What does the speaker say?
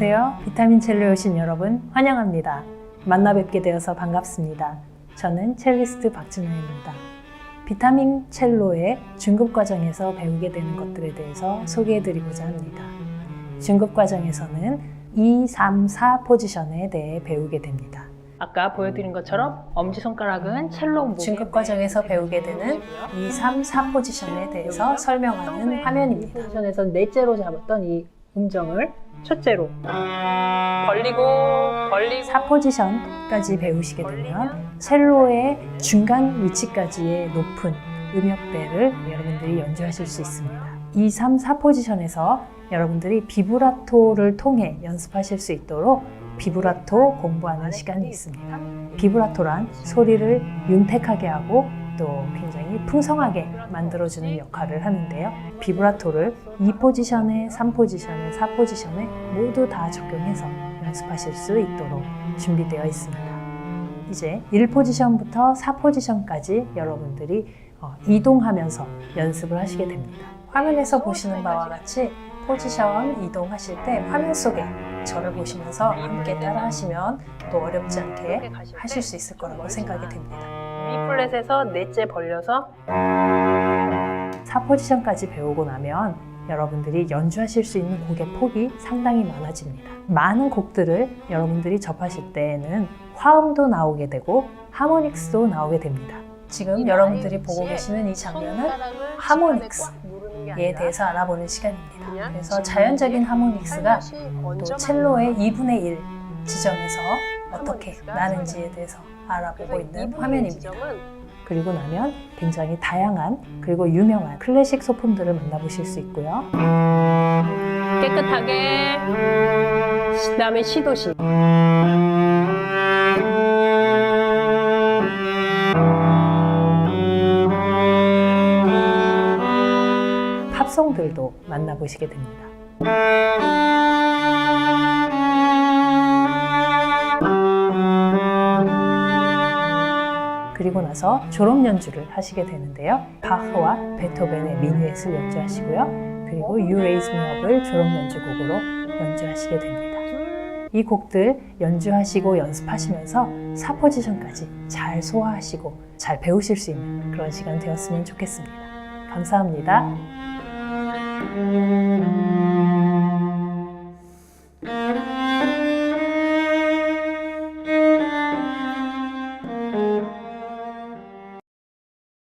안녕하세요. 비타민 첼로에 오신 여러분 환영합니다. 만나 뵙게 되어서 반갑습니다. 저는 첼리스트 박진호입니다. 비타민 첼로의 중급 과정에서 배우게 되는 것들에 대해서 소개해 드리고자 합니다. 중급 과정에서는 2, 3, 4 포지션에 대해 배우게 됩니다. 아까 보여드린 것처럼 엄지손가락은 첼로 목에 중급 과정에서 배우게 되는 2, 3, 4 포지션에 대해서 설명하는 화면입니다. 포지션에서 넷째로 잡았던 이 음정을 첫째로 벌리고 벌리고 4 포지션까지 배우시게 되면 첼로의 중간 위치까지의 높은 음역대를 여러분들이 연주하실 수 있습니다. 2, 3, 4 포지션에서 여러분들이 비브라토를 통해 연습하실 수 있도록 비브라토 공부하는 시간이 있습니다. 비브라토란 소리를 윤택하게 하고 또 굉장히 풍성하게 만들어주는 역할을 하는데요. 비브라토를 2 포지션에, 3 포지션에, 4 포지션에 모두 다 적용해서 연습하실 수 있도록 준비되어 있습니다. 이제 1 포지션부터 4 포지션까지 여러분들이 어, 이동하면서 연습을 하시게 됩니다. 화면에서 보시는 바와 같이 포지션 이동하실 때 화면 속에 저를 보시면서 함께 따라 하시면 또 어렵지 않게 하실 수 있을 거라고 생각이 됩니다. 위 플랫에서 넷째 벌려서 4 포지션까지 배우고 나면 여러분들이 연주하실 수 있는 곡의 폭이 상당히 많아집니다. 많은 곡들을 여러분들이 접하실 때에는 화음도 나오게 되고 하모닉스도 나오게 됩니다. 지금 여러분들이 보고 계시는 이 장면은 하모닉스에 대해서 알아보는 시간입니다. 그래서 자연적인 하모닉스가 또 첼로의 2분의 1 지점에서 어떻게 나는지에 대해서 알아보고 있는 화면입니다. 그리고 나면 굉장히 다양한 그리고 유명한 클래식 소품들을 만나보실 수 있고요. 깨끗하게 그다음에 시도시 팝송들도 만나보시게 됩니다. 그리고 나서 졸업 연주를 하시게 되는데요. 바흐와 베토벤의 미뉴엣을 연주하시고요. 그리고 You Raise Me Up을 졸업 연주곡으로 연주하시게 됩니다. 이 곡들 연주하시고 연습하시면서 4 포지션까지 잘 소화하시고 잘 배우실 수 있는 그런 시간 되었으면 좋겠습니다. 감사합니다.